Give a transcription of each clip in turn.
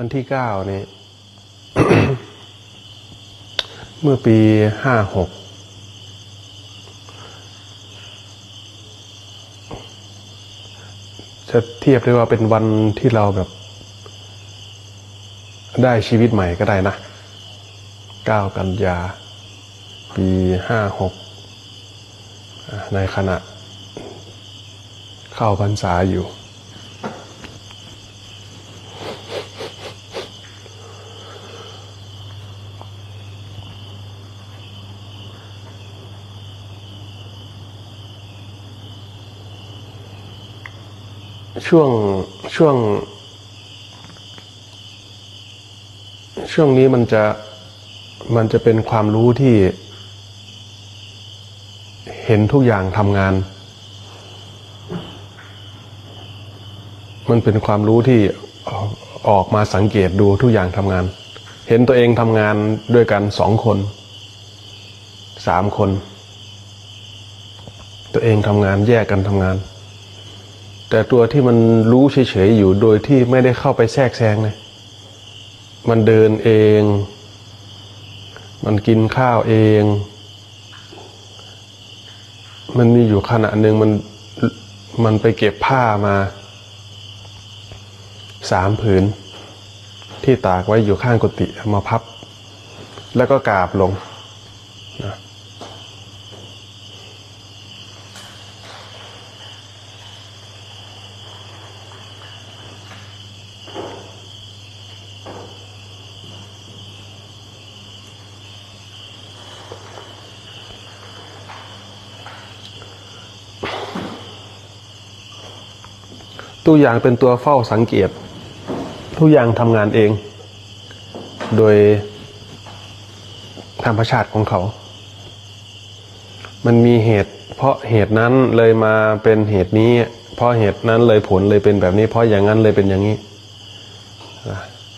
วันที่เก้านี้ เมื่อปีห้าหกจะเทียบได้ว่าเป็นวันที่เราแบบ ได้ชีวิตใหม่ก็ได้นะเก้ากันยา ปีห้าหกในขณะ เข้าพรรษาอยู่ ช่วงช่วง ช่วงนี้มันจะมันจะเป็นความรู้ที่ เห็นทุกอย่างทำงาน มันเป็นความรู้ที่ออกมาสังเกตดูทุกอย่างทำงาน เห็นตัวเองทำงานด้วยกันสองคน สามคน ตัวเองทำงานแยกกันทำงาน แต่ตัวที่มันรู้เฉยๆอยู่โดยที่ไม่ได้เข้าไปแทรกแซงเลยมันเดินเอง มันกินข้าวเอง มันมีอยู่ขณะหนึ่งมันมันไปเก็บผ้ามาสามผืน ที่ตากไว้อยู่ข้างกุฏิมาพับ แล้วก็กราบลงนะ ตัวอย่างเป็นตัวเฝ้าสังเกต ทุกอย่างทำงานเอง โดยธรรมชาติของเขา มันมีเหตุ เพราะเหตุนั้นเลยมาเป็นเหตุนี้ เพราะเหตุนั้นเลยผลเลยเป็นแบบนี้ เพราะอย่างนั้นเลยเป็นอย่างนี้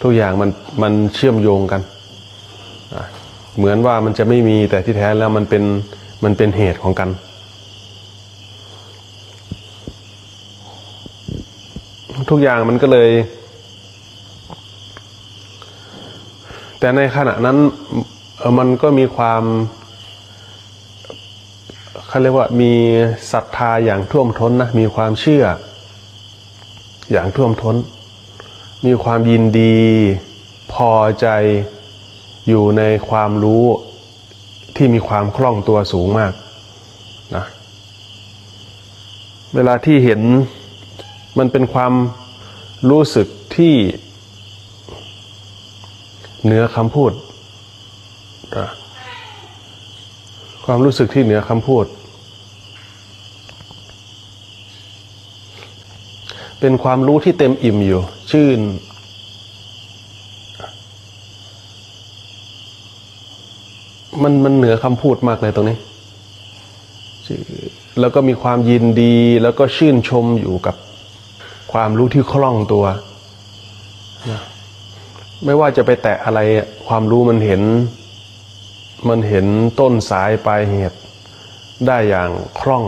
ทุกอย่างมันมันเชื่อมโยงกัน เหมือนว่ามันจะไม่มีแต่ที่แท้แล้วมันเป็นมันเป็นเหตุของกัน ทุกอย่างมันก็เลย แต่ในขณะนั้นมันก็มีความเขาเรียกว่ามีศรัทธาอย่างท่วมท้นนะมีความเชื่อ อย่างท่วมท้น มีความยินดี พอใจอยู่ในความรู้ที่มีความคล่องตัวสูงมากนะเวลาที่เห็น มันเป็นความรู้สึกที่เหนือคำพูด ความรู้สึกที่เหนือคำพูด เป็นความรู้ที่เต็มอิ่มอยู่ ชื่น มันมันเหนือคำพูดมากเลยตรงนี้ แล้วก็มีความยินดีแล้วก็ชื่นชมอยู่กับ ความรู้ที่คล่องตัวนะไม่ว่าจะไปแตะอะไรความรู้มันเห็น มันเห็นต้นสายปลายเหตุ ได้อย่างคล่อง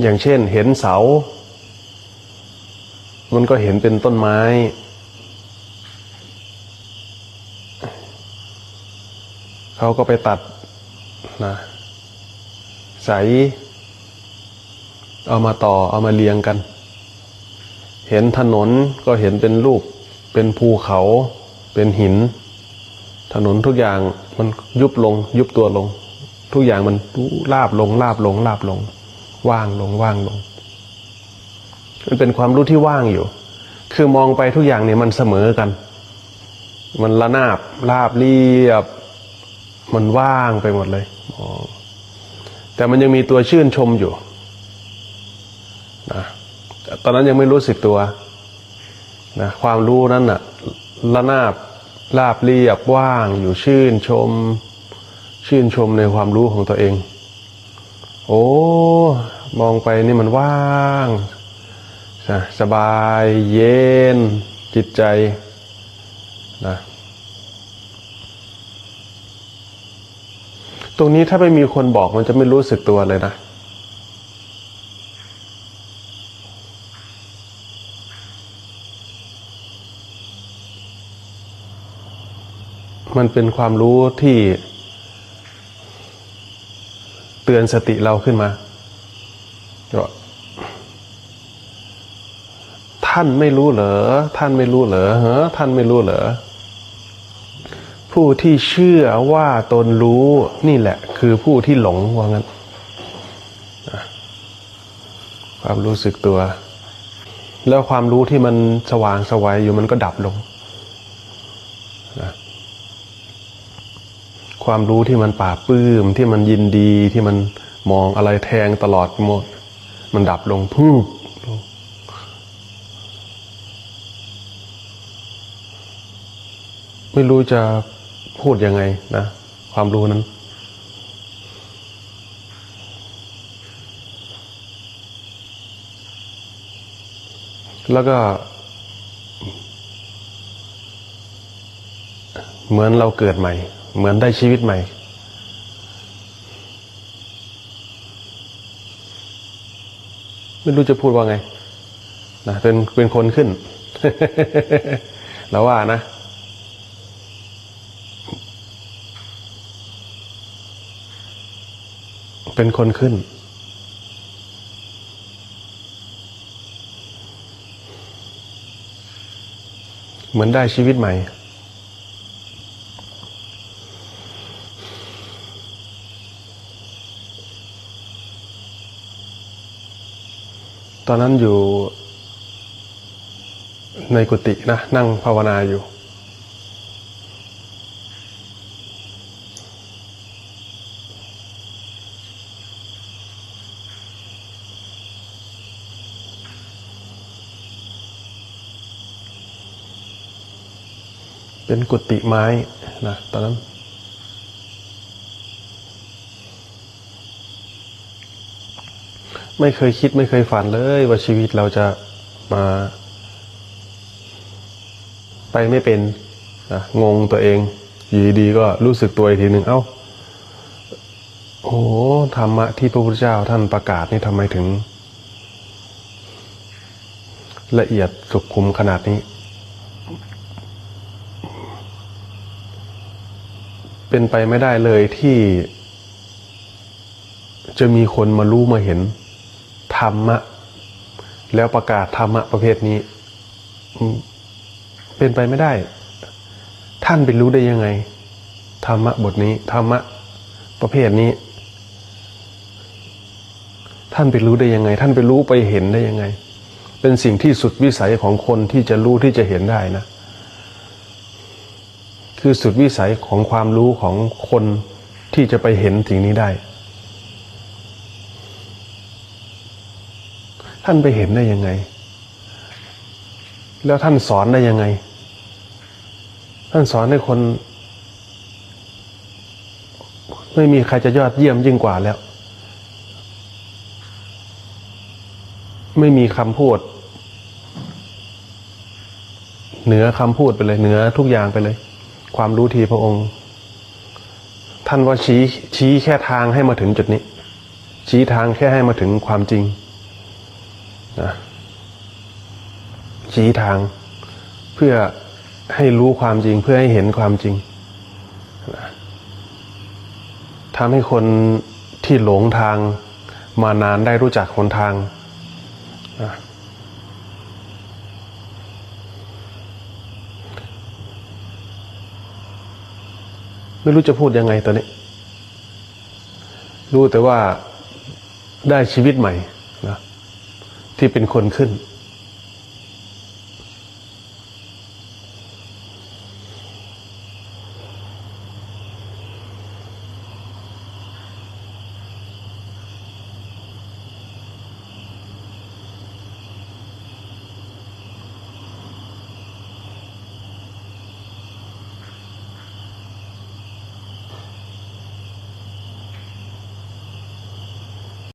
อย่างเช่นเห็นเสา มันก็เห็นเป็นต้นไม้ เขาก็ไปตัดนะใส เอามาต่อเอามาเรียงกัน เห็นถนนก็เห็นเป็นรูป เป็นภูเขา เป็นหิน ถนนทุกอย่างมันยุบลง ยุบตัวลง ทุกอย่างมันลาบลงลาบลงลาบลง ว่างลงว่างลง มันเป็นความรู้ที่ว่างอยู่ คือมองไปทุกอย่างเนี่ยมันเสมอกัน มันระนาบราบเรียบ มันว่างไปหมดเลยแต่มันยังมีตัวชื่นชมอยู่นะ ตอนนั้นยังไม่รู้สึกตัวนะความรู้นั้นน่ะระนาบราบเรียบว่างอยู่ชื่นชม ชื่นชมในความรู้ของตัวเอง โอ้มองไปนี่มันว่างสบายเย็นจิตใจนะตรงนี้ถ้าไม่มีคนบอกมันจะไม่รู้สึกตัวเลยนะ มันเป็นความรู้ที่เตือนสติเราขึ้นมาก็ท่านไม่รู้เหรอ ท่านไม่รู้เหรอฮะท่านไม่รู้เหรอ ผู้ที่เชื่อว่าตนรู้นี่แหละ คือผู้ที่หลงว่างั้นความรู้สึกตัว แล้วความรู้ที่มันสว่างสวัยอยู่มันก็ดับลงนะ ความรู้ที่มันป่าปลื้มที่มันยินดีที่มันมองอะไรแทงตลอดหมด มันดับลงพูบลงไม่รู้จะพูดยังไงนะ ความรู้นั้น แล้วก็ เหมือนเราเกิดใหม่ เหมือนได้ชีวิตใหม่ ไม่รู้จะพูดว่าไงนะเป็นเป็นคนขึ้น แล้วว่านะเป็นคนขึ้น เหมือนได้ชีวิตใหม่ ตอนนั้นอยู่ในกุฏินะนั่งภาวนาอยู่ เป็นกุฏิไม้นะตอนนั้น ไม่เคยคิดไม่เคยฝันเลยว่าชีวิตเราจะมา ไปไม่เป็นนะงงตัวเองอยู่ดีก็รู้สึกตัวอีกทีหนึ่งเอ้า โอ้ธรรมะที่พระพุทธเจ้าท่านประกาศนี่ทำไมถึง ละเอียดสุขุมขนาดนี้ เป็นไปไม่ได้เลยที่ จะมีคนมารู้มาเห็น ธรรมะ แล้วประกาศธรรมะประเภทนี้ เป็นไปไม่ได้ ท่านไปรู้ได้ยังไง ธรรมะบทนี้ ธรรมะประเภทนี้ ท่านไปรู้ได้ยังไง ท่านไปรู้ไปเห็นได้ยังไง เป็นสิ่งที่สุดวิสัยของคนที่จะรู้ที่จะเห็นได้นะ คือสุดวิสัยของความรู้ของคนที่จะไปเห็นสิ่งนี้ได้ ท่านไปเห็นได้ยังไง แล้วท่านสอนได้ยังไง ท่านสอนให้คน ไม่มีใครจะยอดเยี่ยมยิ่งกว่าแล้ว ไม่มีคำพูด เหนือคำพูดไปเลย เหนือทุกอย่างไปเลย ความรู้ทีพระองค์ ท่านว่าชี้ชี้แค่ทางให้มาถึงจุดนี้ ชี้ทางแค่ให้มาถึงความจริง นะชี้ทางเพื่อให้รู้ความจริงเพื่อให้เห็นความจริงนะทำให้คนที่หลงทางมานานได้รู้จักหนทางนะไม่รู้จะพูดยังไงตอนนี้ รู้แต่ว่าได้ชีวิตใหม่ ที่เป็นคนขึ้น